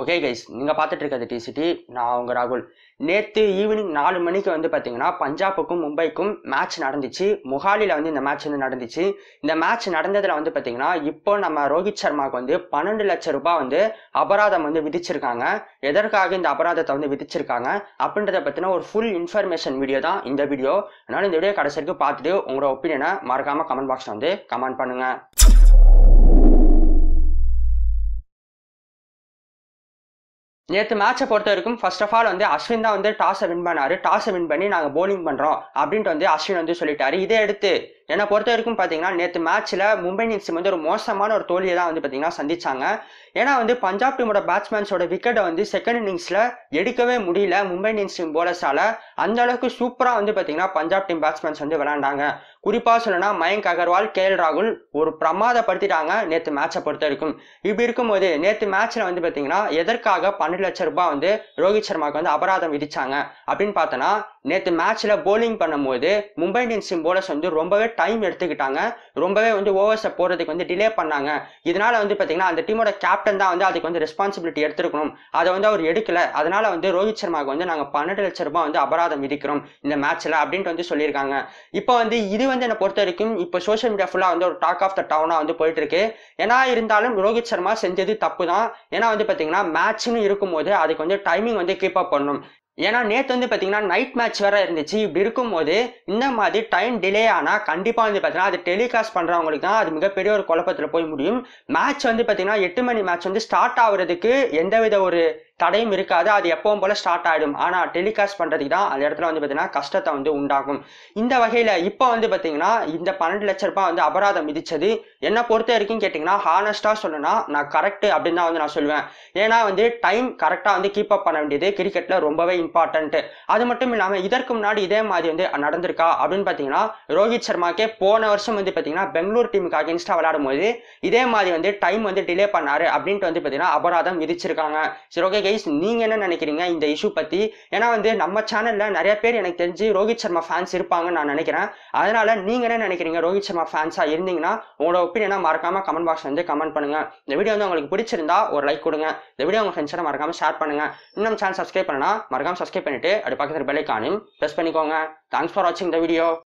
Okay guys நீங்கள் பார்த்துட்டு இருக்கிறது டிசிடி நான் உங்கள் ராகுல். நேற்று ஈவினிங் நாலு மணிக்கு வந்து பார்த்தீங்கன்னா பஞ்சாபுக்கும் மும்பைக்கும் மேட்ச் நடந்துச்சு. மொஹாலியில் வந்து இந்த மேட்ச் வந்து நடந்துச்சு. இந்த மேட்ச் நடந்ததில் வந்து பார்த்தீங்கன்னா இப்போ நம்ம ரோஹித் சர்மாவுக்கு வந்து பன்னெண்டு லட்சம் ரூபாய் வந்து அபராதம் வந்து விதிச்சிருக்காங்க. எதற்காக இந்த அபராதத்தை வந்து விதிச்சிருக்காங்க? அப்படின்றத பற்றின ஒரு ஃபுல் இன்ஃபர்மேஷன் வீடியோ தான் இந்த வீடியோ அதனால் இந்த வீடியோ கடைசி வரைக்கும் பார்த்துட்டு உங்களோட ஒப்பீனியனை மறக்காமல் கமெண்ட் பாக்ஸில் வந்து கமெண்ட் பண்ணுங்கள் நேற்று மேட்சை பொறுத்த வரைக்கும் ஃபர்ஸ்ட் ஆஃப் ஆல் வந்து அஸ்வின் தான் வந்து டாஸை வின் பண்ணாரு. டாஸை வின் பண்ணி நாங்கள் போலிங் பண்ணுறோம் அப்படின்ட்டு வந்து அஸ்வின் வந்து சொல்லிட்டாரு. இதை எடுத்து என்னை பொறுத்த வரைக்கும் பார்த்தீங்கன்னா நேற்று மேட்ச்சில் மும்பை இந்தியன்ஸ் வந்து ஒரு மோசமான ஒரு தோல்வியை தான் வந்து பார்த்தீங்கன்னா சந்திச்சாங்க. ஏன்னா வந்து பஞ்சாப் டீமோட பேட்ஸ்மேன்ஸோட விக்கெட்டை வந்து செகண்ட் இன்னிங்ஸில் எடுக்கவே முடியல மும்பை இந்தியன்ஸ் டீம் போலஸால் அந்த அளவுக்கு சூப்பராக வந்து பார்த்தீங்கன்னா பஞ்சாப் டீம் பேட்ஸ்மேன்ஸ் வந்து விளாண்டாங்க குறிப்பாக சொல்லணும்னா மயங்க் அகர்வால் கே எல் ராகுல் ஒரு பிரமாதப்படுத்திட்டாங்க நேற்று மேட்சை பொறுத்த வரைக்கும். இப்படி இருக்கும்போது நேற்று மேட்ச்சில் வந்து பார்த்தீங்கன்னா எதற்காக பன்னெண்டு லட்சம் ரூபாய் வந்து ரோஹித் சர்மாவுக்கு வந்து அபராதம் விதிச்சாங்க? அப்படின்னு பார்த்தோன்னா நேற்று மேட்ச்சில் போலிங் பண்ணும்போது மும்பை இந்தியன்ஸ் டீம் போலர்ஸ் வந்து ரொம்பவே டைம் எடுத்துக்கிட்டாங்க. ரொம்பவே வந்து ஓவர்ஸை போகிறதுக்கு வந்து டிலே பண்ணாங்க. இதனால வந்து பார்த்தீங்கன்னா அந்த டீமோட கேப்டன் தான் வந்து அதுக்கு வந்து ரெஸ்பான்சிபிலிட்டி எடுத்துருக்கணும். அதை வந்து அவர் எடுக்கல. அதனால வந்து ரோஹித் சர்மாவுக்கு வந்து நாங்கள் பன்னெண்டு லட்ச ரூபாய் வந்து அபராதம் விதிக்கிறோம் இந்த மேட்ச்சில் அப்படின்ட்டு வந்து சொல்லியிருக்காங்க. இப்போ வந்து இது வந்து என்னை பொறுத்த வரைக்கும் இப்போ சோஷியல் மீடியா ஃபுல்லாக வந்து ஒரு டாக் ஆஃப் த டவுனாக வந்து போயிட்டு இருக்கு. ஏன்னா இருந்தாலும் ரோஹித் சர்மா செஞ்சது தப்பு தான். ஏன்னா வந்து பார்த்தீங்கன்னா மேட்ச்னு இருக்கும்போது அதுக்கு வந்து டைமிங் வந்து கீப் அப் பண்ணணும். ஏன்னா நேற்று வந்து பார்த்தீங்கன்னா நைட் மேட்ச் வேற இருந்துச்சு. இப்படி இருக்கும்போது இந்த மாதிரி டைம் டிலே ஆனால் கண்டிப்பாக வந்து பார்த்தீங்கன்னா அது டெலிகாஸ்ட் பண்ணுறவங்களுக்கு தான் அது மிகப்பெரிய ஒரு குழப்பத்தில் போய் முடியும். மேட்ச் வந்து பார்த்தீங்கன்னா எட்டு மணி மேட்ச் வந்து ஸ்டார்ட் ஆகுறதுக்கு எந்தவித ஒரு தடையும் இருக்காது அது எப்பவும் போல ஸ்டார்ட் ஆகிடும் ஆனால் டெலிகாஸ்ட் பண்ணுறதுக்கு தான் அந்த இடத்துல வந்து பார்த்தீங்கன்னா கஷ்டத்தை வந்து உண்டாகும். இந்த வகையில் இப்போ வந்து பார்த்தீங்கன்னா இந்த பன்னெண்டு லட்ச ரூபாய் வந்து அபராதம் விதிச்சது. என்னை பொறுத்த வரைக்கும் கேட்டிங்கன்னா ஹானஸ்ட்டாக சொல்லணும்னா நான் கரெக்ட் அப்படின்னு தான் வந்து நான் சொல்லுவேன். ஏன்னா வந்து டைம் கரெக்டாக வந்து கீப் அப் பண்ண வேண்டியது கிரிக்கெட்டில் ரொம்பவே இம்பார்ட்டன்ட் அது மட்டும் இல்லாமல் இதற்கு முன்னாடி இதே மாதிரி வந்து நடந்திருக்கா அப்படின்னு பார்த்தீங்கன்னா ரோஹித் சர்மாக்கே போன வருஷம் வந்து பார்த்தீங்கன்னா பெங்களூர் டீமுக்கு அகேன்ஸ்டாக விளையாடும் போது இதே மாதிரி வந்து டைம் வந்து டிலே பண்ணாரு அப்படின்ட்டு வந்து பார்த்தீங்கன்னா அபராதம் விதிச்சிருக்காங்க. சரி ஓகே கைஸ் நீங்கள் என்ன நினைக்கிறீங்க இந்த இஷ்யூ பற்றி ஏன்னா வந்து நம்ம சேனலில் நிறைய பேர் எனக்கு தெரிஞ்சு ரோஹித் சர்மா ஃபேன்ஸ் இருப்பாங்கன்னு நான் நினைக்கிறேன். அதனால் நீங்கள் என்ன நினைக்கிறீங்க? ரோஹித் சர்மா ஃபேன்ஸாக இருந்தீங்கன்னா உங்களோட ஒப்பீனியாக மறக்காமல் கமெண்ட் பாக்ஸ் வந்து கமெண்ட் பண்ணுங்க. இந்த வீடியோ வந்து உங்களுக்கு பிடிச்சிருந்தா ஒரு லைக் கொடுங்க. இந்த வீடியோ உங்கள் ஃப்ரெண்ட்ஸோட மறக்காமல் ஷேர் பண்ணுங்க. இன்னும் சேனல் சப்ஸ்கிரைப் பண்ணனா மறக்காமல் சப்ஸ்கிரைப் பண்ணிவிட்டு அப்படி பக்கத்தில் பெல்லைக்கானும் ப்ரெஸ் பண்ணிக்கோங்க. தேங்க்ஸ் ஃபார் வாட்சிங் இந்த வீடியோ